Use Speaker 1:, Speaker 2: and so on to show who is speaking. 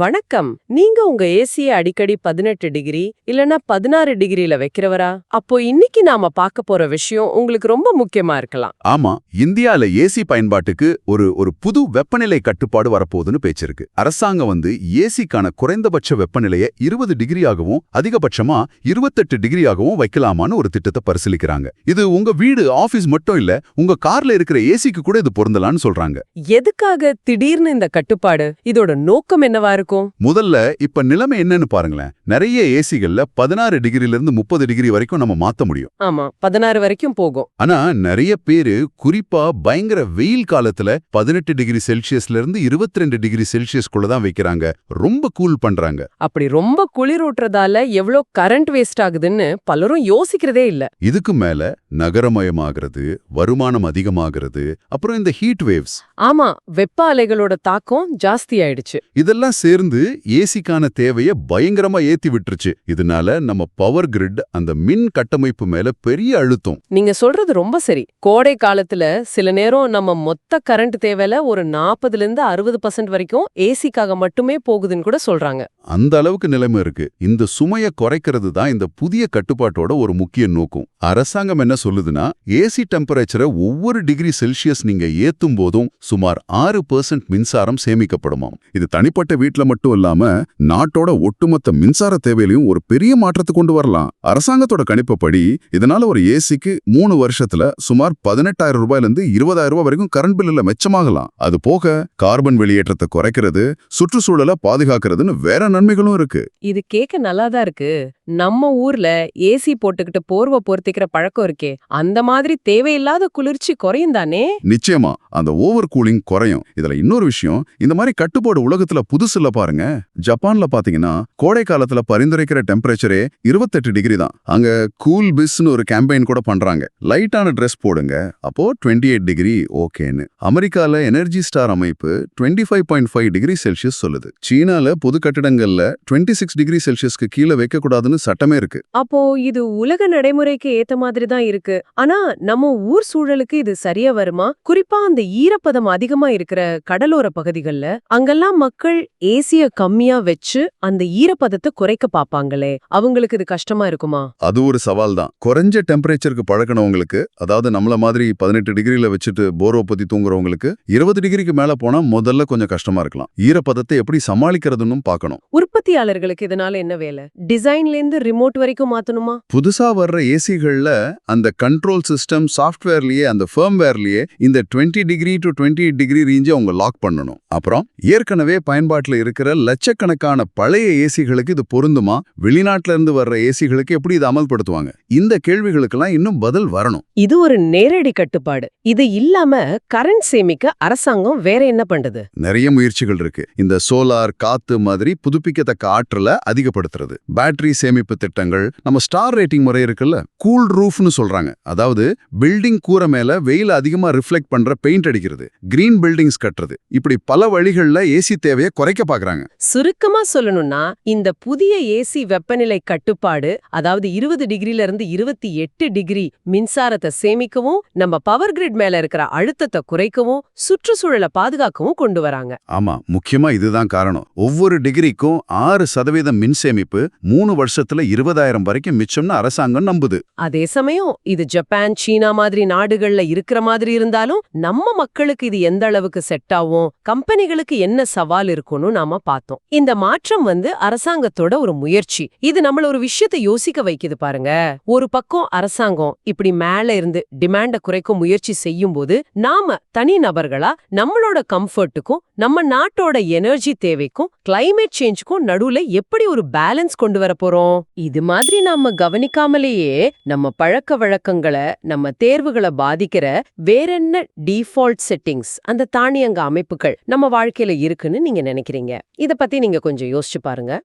Speaker 1: வணக்கம். நீங்க உங்க ஏசிய அடிக்கடி பதினெட்டு டிகிரி இல்லனா பதினாறு டிகிரில வைக்கிறவரா? அப்போ இன்னைக்கு நாம பார்க்க போற விஷயம் உங்களுக்கு ரொம்ப முக்கியமா இருக்கலாம்.
Speaker 2: ஆமா இந்தியால ஏசி பயன்பாட்டுக்கு ஒரு ஒரு புது வெப்பநிலை கட்டுப்பாடு வரப்போகுதுன்னு பேச்சிருக்கு. அரசாங்கம் வந்து ஏசிக்கான குறைந்தபட்ச வெப்பநிலையை இருபது டிகிரியாகவும் அதிகபட்சமா இருபத்தெட்டு டிகிரியாகவும் வைக்கலாமான்னு ஒரு திட்டத்தை பரிசீலிக்கிறாங்க. இது உங்க வீடு ஆபீஸ் மட்டும் இல்ல உங்க கார்ல இருக்கிற ஏசிக்கு கூட இது பொருந்தலாம்னு சொல்றாங்க.
Speaker 1: எதுக்காக திடீர்னு இந்த கட்டுப்பாடு? இதோட நோக்கம் என்னவா இருக்கும்?
Speaker 2: முதல்ல இப்ப நிலைமை என்னன்னு பாருங்களேன். நிறைய ஏசிகள்ல பதினாறு டிகிரில இருந்து முப்பது டிகிரி வரைக்கும் நம்ம மாத்த முடியும்.
Speaker 1: ஆமா பதினாறு வரைக்கும் போகும்.
Speaker 2: ஆனா நிறைய பேரு குறிப்பா பயங்கர வெயில் காலத்துல பதினெட்டு டிகிரி செல்சியஸ்ல இருந்து இருபத்தி ரெண்டு டிகிரி செல்சியஸ்குள்ள தான் வைக்கிறாங்க. ரொம்ப கூல் பண்றாங்க.
Speaker 1: அப்படி ரொம்ப குளிரூட்டுறதால எவ்வளோ கரண்ட் வேஸ்ட் ஆகுதுன்னு பலரும் யோசிக்கிறதே இல்ல.
Speaker 2: இதுக்கு மேல நகரமயமாகிறது வருமானம் அதிகமாகிறது அப்புறம் இந்த ஹீட் வேவ்ஸ்
Speaker 1: ஆமா வெப்ப அலைகளோட தாக்கம் ஜாஸ்தி ஆயிடுச்சு.
Speaker 2: இதெல்லாம் சேர்ந்து ஏசிக்கான தேவைய பயங்கரமா ஏத்தி விட்டுருச்சு. இதனால நம்ம பவர் கிரிட் அந்த மின் கட்டமைப்பு மேல பெரிய அழுத்தம்.
Speaker 1: நீங்க சொல்றது ரொம்ப சரி. கோடை காலத்துல சில நேரம் நம்ம மொத்த கரண்ட் தேவையில ஒரு நாற்பதுல இருந்து அறுபது பர்சன்ட் வரைக்கும் ஏசிக்காக மட்டுமே போகுதுன்னு கூட சொல்றாங்க.
Speaker 2: அந்த அளவுக்கு நிலைமை இருக்கு. இந்த சுமைய குறைக்கிறது தான் இந்த புதிய கட்டுப்பாட்டோட ஒரு முக்கிய நோக்கம். அரசாங்கம் என்ன சொல்லுதுன்னா ஏசி டெம்பரேச்சரை ஒவ்வொரு டிகிரி செல்சியஸ் நீங்க ஏத்தும் போதும் சுமார் ஆறு மின்சாரம் சேமிக்கப்படுமாம். இது தனிப்பட்ட வீட்ல மட்டும் இல்லாம நாட்டோட ஒட்டுமொத்த மின்சார தேவையிலையும் ஒரு பெரிய மாற்றத்தை கொண்டு வரலாம். அரசாங்கத்தோட கணிப்புப்படி இதனால ஒரு ஏசிக்கு மூணு வருஷத்துல சுமார் பதினெட்டாயிரம் ரூபாயில இருந்து இருபதாயிரம் ரூபாய் வரைக்கும் கரண்ட் பில்லுல மெச்சமாகலாம். அது போக கார்பன் வெளியேற்றத்தை குறைக்கிறது சுற்றுச்சூழலை பாதுகாக்கிறதுன்னு வேற நன்மைகளும் இருக்கு.
Speaker 1: இது கேட்க நல்லாதான் இருக்கு. நம்ம ஊர்ல ஏசி போட்டுக்கிட்டு போர்வை பொருத்திக்கிற பழக்கம் இருக்கே. அந்த மாதிரி தேவையில்லாத குளிர்ச்சி குறையும் தானே?
Speaker 2: நிச்சயமா. அந்த ஓவர் கூலிங் குறையும். இதுல இன்னொரு விஷயம் இந்த மாதிரி கட்டுப்பாடு உலகத்துல புதுசு இல்ல பாருங்க. ஜப்பான்ல பாத்தீங்கன்னா கோடை காலத்துல பரிந்துரைக்கிற டெம்பரேச்சரே இருபத்தெட்டு டிகிரி தான். அங்க கூல் பிஸ்னு ஒரு கேம்பெயின் கூட பண்றாங்க. லைட்டான ட்ரெஸ் போடுங்க. அப்போ டுவெண்ட்டி எயிட் டிகிரி ஓகேன்னு அமெரிக்கால எனர்ஜி ஸ்டார் அமைப்பு twenty five point five degree Celsius சொல்லுது. சீனால பொது கட்டிடங்கள்ல டுவெண்ட்டி சிக்ஸ் டிகிரி செல்சியஸ்க்கு கீழே வைக்கக்கூடாதுன்னு கூடாதுன்னு சட்டமே இருக்கு.
Speaker 1: அப்போ இது உலக நடைமுறைக்கு ஏத்த மாதிரி தான் இருக்கு. ஆனா நம்ம ஊர் சூழலுக்கு இது சரியா வருமா? குறிப்பா அந்த ஈரப்பதம் அதிகமா இருக்கிற கடலோர பகுதிகள்ல அங்கெல்லாம் மக்கள் ஏசிய கம்மியா வச்சு அந்த ஈரப்பதத்தை குறைக்க பாப்பாங்களே அவங்களுக்கு இது கஷ்டமா இருக்குமா?
Speaker 2: அது ஒரு சவால் தான். குறைஞ்ச டெம்பரேச்சருக்கு பழக்கினவங்களுக்கு அதாவது நம்மள மாதிரி பதினெட்டு டிகிரில வச்சுட்டு போர்வ பத்தி தூங்குறவங்களுக்கு இருபது டிகிரிக்கு மேல போனா முதல்ல கொஞ்சம் கஷ்டமா இருக்கலாம். ஈரப்பதத்தை எப்படி சமாளிக்கிறதுன்னு பார்க்கணும்.
Speaker 1: உற்பத்தியாளர்களுக்கு இதனால என்ன வேலை? டிசைன்ல இருந்து ரிமோட் வரைக்கும் மாத்தணுமா?
Speaker 2: புதுசா வர்ற ஏசிகள்ல அந்த கண்ட்ரோல் சிஸ்டம் சாஃப்ட்வேர்லயே அந்த ஃபர்ம்வேர்லயே இந்த 20 டிகிரி டு 28 டிகிரி ரேஞ்சை அவங்க லாக் பண்ணணும். அப்புறம் ஏற்கனவே பயன்பாட்டுல இருக்கிற லட்சக்கணக்கான பழைய ஏசிகளுக்கு இது பொருந்துமா? வெளிநாட்டுல இருந்து வர்ற ஏசிகளுக்கு எப்படி இதை அமல்படுத்துவாங்க? இந்த கேள்விகளுக்கெல்லாம் இன்னும் பதில் வரணும்.
Speaker 1: இது ஒரு நேரடி கட்டுப்பாடு. இது இல்லாம கரண்ட் சேமிக்க அரசாங்கம் வேற என்ன பண்ணுது
Speaker 2: நிறைய முயற்சிகள் இருக்கு. இந்த சோலார் காத்து மாதிரி புதுப்பிக்கத்தக்க ஆற்றலை அதிகப்படுத்துறது. பேட்டரி சேமிப்பு திட்டங்கள் நம்ம ஸ்டார் ரேட்டிங் முறை இருக்குல்ல கூல் ரூஃப்னு சொல்றாங்க. அதாவது பில்டிங் கூரை மேல வெயில் அதிகமா ரிஃப்ளெக்ட் பண்ற பெயிண்ட் அடிக்கிறது கிரீன் பில்டிங்ஸ் கட்டுறது. இப்படி பல வழிகள்ல ஏசி தேவையை குறைக்க பாக்குறாங்க.
Speaker 1: சுருக்கமா சொல்லணும்னா இந்த புதிய ஏசி வெப்பநிலை கட்டுப்பாடு அதாவது இருபது டிகிரில இருந்து இருபத்தி எட்டு டிகிரி மின்சாரத்தை சேமிக்கவும் நம்ம பவர் கிரிட் மேல இருக்கிற அழுத்தத்தை குறைக்கவும் சுற்றுச்சூழலை பாதுகாக்கவும் கொண்டு வராங்க.
Speaker 2: ஆமா முக்கியமா இதுதான் காரணம். ஒவ்வொரு டிகிரிக்கும் ஆறு சதவீதம் மின் சேமிப்பு மூணு வருஷத்துல இருபதாயிரம் வரைக்கும் மிச்சம்னு அரசாங்கம் நம்புது.
Speaker 1: அதே சமயம் இது ஜப்பான் சீனா மாதிரி நாடுகள்ல இருக்கிற மாதிரி இருந்தாலும் நம்ம மக்களுக்கு இது எந்த அளவுக்கு செட் ஆகும் கம்பெனிகளுக்கு என்ன சவால் இருக்கும்னு நாம பார்த்தோம். இந்த மாற்றம் வந்து அரசாங்கத்தோட ஒரு முயற்சி. இது நம்மள ஒரு விஷயத்தை யோசிக்க வைக்குது பாருங்க. ஒரு பக்கம் அரசாங்கம் இப்படி மேல இருந்து டிமாண்ட குறைக்க முயற்சி செய்யும் போது நாம தனி நபர்களா நம்மளோட கம்ஃபர்ட்டுக்கும் நம்ம நாட்டோட எனர்ஜி தேவைக்கும் கிளைமேட் சேஞ்சுக்கும் நடுவுல எப்படி ஒரு பேலன்ஸ் கொண்டு வர போறோம்? இது மாதிரி நாம கவனிக்காமலேயே நம்ம பழக்க வழக்கங்களை நம்ம தேர்வுகளை பாதிக்கிற வேறென்ன டிஃபால்ட் செட்டிங்ஸ் அந்த தானியங்க அமைப்புகள் நம்ம வாழ்க்கையில இருக்குன்னு நீங்க நினைக்கிறீங்க? இத பத்தி நீங்க கொஞ்சம் யோசிச்சு பாருங்க.